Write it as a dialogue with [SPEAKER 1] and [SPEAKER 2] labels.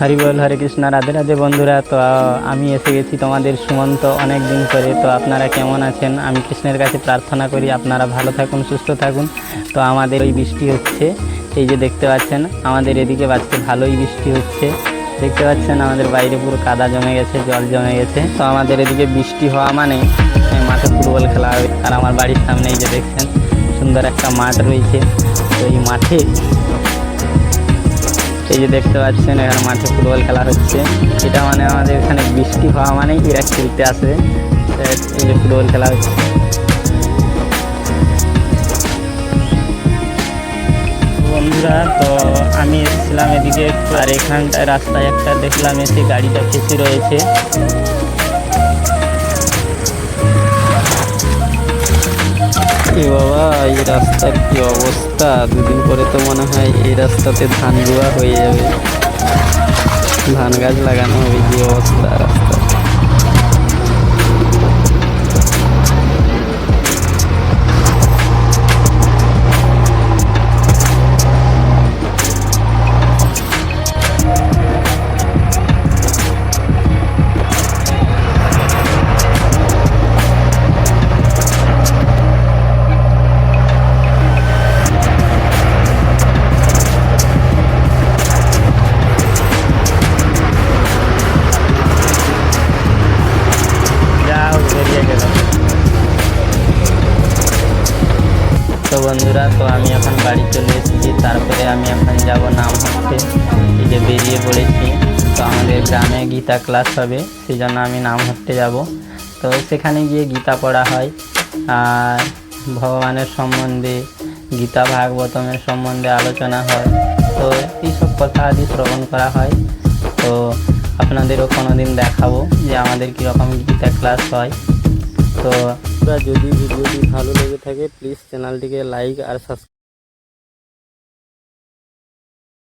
[SPEAKER 1] হরি বল, হরে কৃষ্ণ, রাধে রাধে বন্ধুরা। তো আমি এসে গেছি তোমাদের সুমন্ত অনেক দিন করে তো, আপনারা কেমন আছেন? আমি কৃষ্ণের কাছে প্রার্থনা করি, আপনারা ভালো থাকুন, সুস্থ থাকুন। তো, আমাদের ওই বৃষ্টি হচ্ছে। এই যে দেখতে পাচ্ছেন, আমাদের এদিকে আজকে ভালোই বৃষ্টি হচ্ছে। দেখতে পাচ্ছেন, আমাদের বাইরে পুরো কাদা জমে গেছে, জল জমে গেছে। তো, আমাদের এদিকে বৃষ্টি হওয়া মানে মাঠে ফুটবল খেলা হবে। আর আমার বাড়ির সামনে এই যে দেখছেন, সুন্দর একটা মাঠ রয়েছে। তো, এই মাঠে এই যে দেখতে পাচ্ছেন, এখানে মাঠে ফুটবল খেলা হচ্ছে। এটা মানে আমাদের এখানে বৃষ্টি হওয়া মানেই এরা খেলতে আসে এই যে ফুটবল খেলা হচ্ছে। বন্ধুরা, তো আমি এসেছিলাম এদিকে, আর এখানটায় রাস্তায় একটা দেখলাম, এসে গাড়িটা ফেসে রয়েছে। এ বাবা, এই রাস্তার কি অবস্থা? দুদিন পরে তো মনে হয় এই রাস্তাতে ধান রোয়া হয়ে যাবে। ধান গাছ লাগানো হবে কি অবস্থা? রাস্তা বন্ধুরা, তো আমি এখন বাড়ি চলে এসেছি। তারপরে আমি এখন যাব নাম হচ্ছে, এই যে বেরিয়ে পড়েছি। তো আমাদের গ্রামে গীতা ক্লাস হবে সেই জন্য আমি নাম হতে যাব। তো সেখানে গিয়ে গীতা পড়া হয়। আর ভগবানের সম্বন্ধে, গীতা ভাগবতমের সম্বন্ধে আলোচনা হয়। তো এইসব কথা আদি শ্রবণ করা হয়। তো আপনাদেরও কোনো দিন দেখাবো যে আমাদের কীরকম গীতা ক্লাস হয়। তো যদি ভিডিওটি ভালো লেগে থাকে প্লিজ চ্যানেলটিকে লাইক আর সাবস্ক্রাইব